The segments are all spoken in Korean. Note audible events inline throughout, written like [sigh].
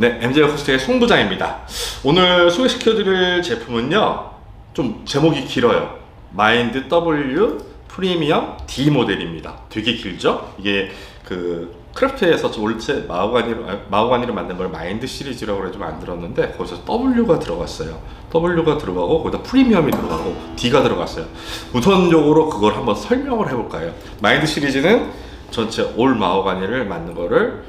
네, MJ 호스트의 송 부장입니다. 오늘 소개시켜드릴 제품은요, 좀 제목이 길어요. 마인드 W 프리미엄 D 모델입니다. 되게 길죠? 이게 그 크래프트에서 올체 마호가니로 아, 마호가니로 만든 걸 마인드 시리즈라고 해서 만들었는데 거기서 W가 들어갔어요. W가 들어가고 거기다 프리미엄이 들어가고 D가 들어갔어요. 우선적으로 그걸 한번 설명을 해볼까요? 마인드 시리즈는 전체 올 마호가니를 만든 거를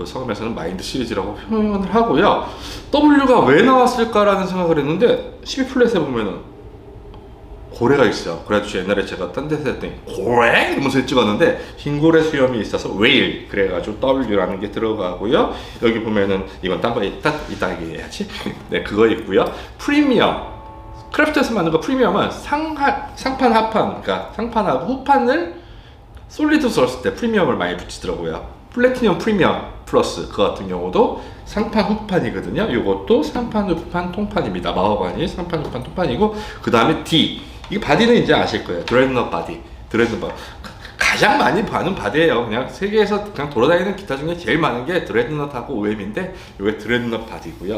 그 성음에서는 마인드 시리즈라고 표현을 하고요. W가 왜 나왔을까라는 생각을 했는데 12플랫에 보면은 고래가 있어요. 그래가지고 옛날에 제가 딴 데서 했더니 고래? 이러면서 찍었는데 흰 고래 수염이 있어서 웨일 그래가지고 W라는 게 들어가고요. 여기 보면은 이건 딴거 이따 이따 얘기해야지. [laughs] 네 그거 있고요. 프리미엄 크래프트에서 만든 거 프리미엄은 상하, 상판 하판 그러니까 상판하고 후판을 솔리드 썼을 때 프리미엄을 많이 붙이더라고요. 플래티넘 프리미엄 플러스 그 같은 경우도 상판 후판이거든요. 이것도 상판 후판 통판입니다. 마호가니 상판 후판 통판이고 그 다음에 D 이 바디는 이제 아실 거예요. 드레드넛 바디 드레드넛 바디. 가장 많이 파는 바디예요. 그냥 세계에서 그냥 돌아다니는 기타 중에 제일 많은 게 드레드넛하고 OM인데 이게 드레드넛 바디고요.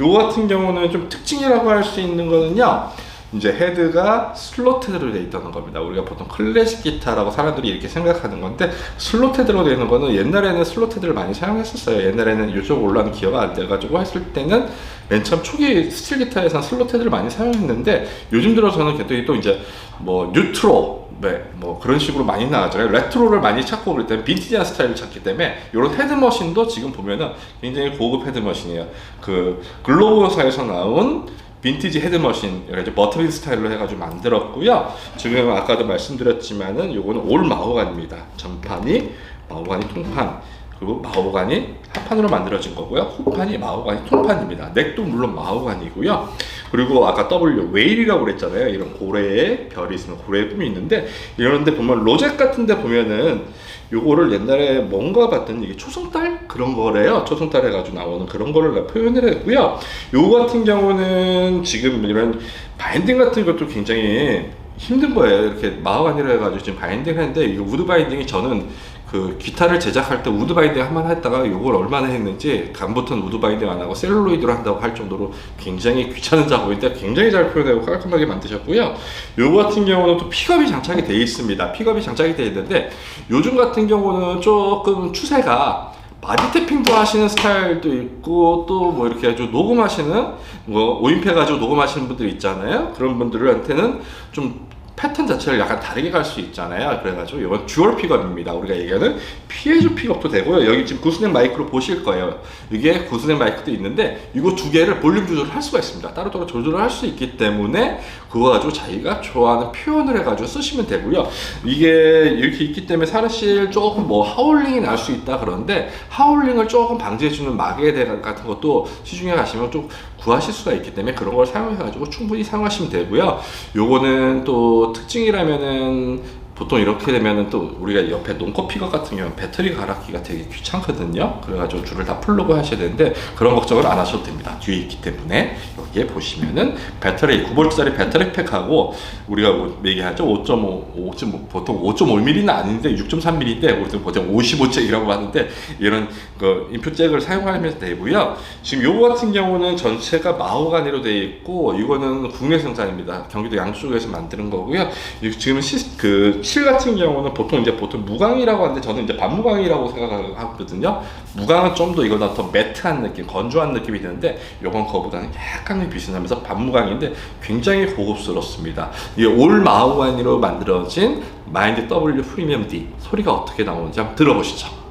요 같은 경우는 좀 특징이라고 할 수 있는 거는요. 이제 헤드가 슬롯헤드로 되어 있다는 겁니다. 우리가 보통 클래식 기타라고 사람들이 이렇게 생각하는 건데 슬롯헤드로 되어 있는 거는 옛날에는 슬롯헤드를 많이 사용했었어요. 옛날에는 이쪽 올라는 기어가 안 돼가지고 했을 때는 맨 처음 초기 스틸 기타에서는 슬롯헤드를 많이 사용했는데 요즘 들어서는 그랬더니 또 이제 뭐 뉴트로 네, 뭐 그런 식으로 많이 나왔잖아요. 레트로를 많이 찾고 그럴 때는 빈티지한 스타일을 찾기 때문에 이런 헤드머신도 지금 보면은 굉장히 고급 헤드머신이에요. 그 글로버사에서 나온 빈티지 헤드머신 이제 버터빈 스타일로 해가지고 만들었고요. 지금 아까도 말씀드렸지만은 요거는 올 마호간입니다. 전판이 마호간이 통판 그리고 마호간이 합판으로 만들어진 거고요. 후판이 마호간이 통판입니다. 넥도 물론 마호간이고요. 그리고 아까 W 웨일이라고 그랬잖아요. 이런 고래의 별이 있으면 고래의 꿈이 있는데 이런데 보면 로제 같은데 보면은 요거를 옛날에 뭔가 봤더니 이게 초승달 그런 거래요. 초승달 해가지고 나오는 그런 거를 표현을 했고요. 요거 같은 경우는 지금 이런 바인딩 같은 것도 굉장히 힘든 거예요. 이렇게 마하가니로 해가지고 지금 바인딩 했는데 이 우드 바인딩이 저는 그 기타를 제작할 때 우드 바인딩 한번 했다가 이걸 얼마나 했는지 감부터는 우드 바인딩 안 하고 셀룰로이드로 한다고 할 정도로 굉장히 귀찮은 작업인데 굉장히 잘 표현하고 깔끔하게 만드셨고요. 요거 같은 경우는 또 픽업이 장착이 되어 있습니다. 픽업이 장착이 되어 있는데 요즘 같은 경우는 조금 추세가 바디 태핑도 하시는 스타일도 있고 또 뭐 이렇게 아주 녹음하시는 뭐 오인패 가지고 녹음하시는 분들 있잖아요. 그런 분들한테는 좀 패턴 자체를 약간 다르게 갈 수 있잖아요. 그래가지고 이건 듀얼 픽업입니다. 우리가 얘기하는 피해주 픽업도 되고요. 여기 지금 구스넥 마이크로 보실 거예요. 이게 구스넥 마이크도 있는데 이거 두 개를 볼륨 조절을 할 수가 있습니다. 따로따로 조절을 할 수 있기 때문에 그거 가지고 자기가 좋아하는 표현을 해가지고 쓰시면 되고요. 이게 이렇게 있기 때문에 사실 조금 뭐 하울링이 날 수 있다 그런데 하울링을 조금 방지해주는 마개 같은 것도 시중에 가시면 좀 구하실 수가 있기 때문에 그런 걸 사용해 가지고 충분히 사용하시면 되고요. 요거는 또 특징이라면은 보통 이렇게 되면은 또 우리가 옆에 논코피거 같은 경우는 배터리 갈아끼기가 되게 귀찮거든요. 그래가지고 줄을 다 플러그 하셔야 되는데 그런 걱정을 안 하셔도 됩니다. 뒤에 있기 때문에 여기에 보시면은 배터리 9V짜리 배터리 팩하고 우리가 뭐 얘기하죠 5.5, 5.5 보통 5.5mm는 아닌데 6.3mm인데 우리는 보통 55잭이라고 하는데 이런 그 인풋 잭을 사용하면 되고요. 지금 요거 같은 경우는 전체가 마호가니로 되어 있고 이거는 국내 생산입니다. 경기도 양쪽에서 만드는 거고요. 이 지금 시, 그실 같은 경우는 보통 이제 보통 무광이라고 하는데 저는 이제 반무광이라고 생각하거든요. 무광은 좀 더 이거보다 더 매트한 느낌, 건조한 느낌이 드는데 이건 그거보다는 약간 비슷하면서 반무광인데 굉장히 고급스럽습니다. 이게 올 마호가니로 만들어진 마인드 W 프리미엄 D 소리가 어떻게 나오는지 한번 들어보시죠.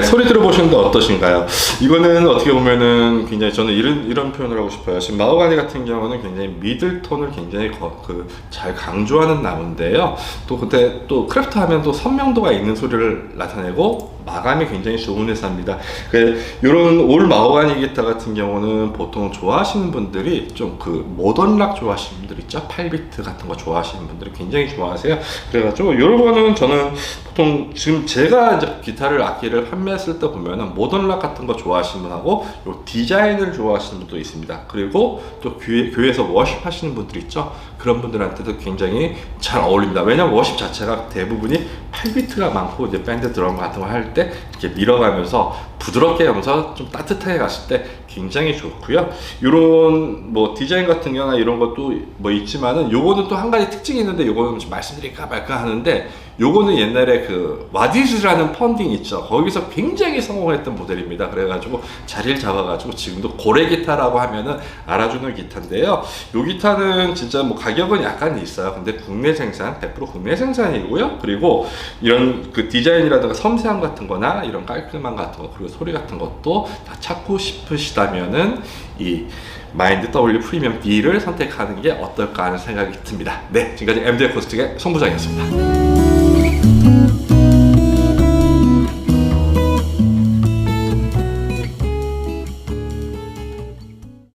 네, 소리 들어보셨는데 어떠신가요? 이거는 어떻게 보면은 굉장히 저는 이런 이런 표현을 하고 싶어요. 지금 마호가니 같은 경우는 굉장히 미들톤을 굉장히 그 잘 강조하는 나무인데요. 또 그때 또 크래프트 하면 또 선명도가 있는 소리를 나타내고 마감이 굉장히 좋은 회사입니다. 그 이런 올 마호가니 기타 같은 경우는 보통 좋아하시는 분들이 좀 그 모던 락 좋아하시는 분들 있죠? 8비트 같은 거 좋아하시는 분들이 굉장히 좋아하세요. 그래가지고 이런 거는 저는 보통 지금 제가 이제 기타를 악기를 판매했을 때 보면은 모던 락 같은 거 좋아하시는 분하고 요 디자인을 좋아하시는 분도 있습니다. 그리고 또 교회, 교회에서 워십 하시는 분들 있죠? 그런 분들한테도 굉장히 잘 어울립니다. 왜냐면 워십 자체가 대부분이 8비트가 많고 이제 밴드 드럼 같은 거할 때 이렇게 밀어가면서 부드럽게 하면서 좀 따뜻하게 갔을 때 굉장히 좋고요. 이런 뭐 디자인 같은 경우나 이런 것도 뭐 있지만은 요거는 또 한 가지 특징이 있는데 요거는 좀 말씀드릴까 말까 하는데 요거는 옛날에 그 와디즈라는 펀딩 있죠. 거기서 굉장히 성공했던 모델입니다. 그래가지고 자리를 잡아가지고 지금도 고래 기타라고 하면은 알아주는 기타인데요. 요 기타는 진짜 뭐 가격은 약간 있어요. 근데 국내 생산, 100% 국내 생산이고요. 그리고 이런 그 디자인이라든가 섬세함 같은 거나 이런 깔끔함 같은 거 그리고 소리 같은 것도 다 찾고 싶으시다면은 이 마인드 W 프리미엄 D를 선택하는 게 어떨까 하는 생각이 듭니다. 네, 지금까지 MD 코스틱의 송부장이었습니다.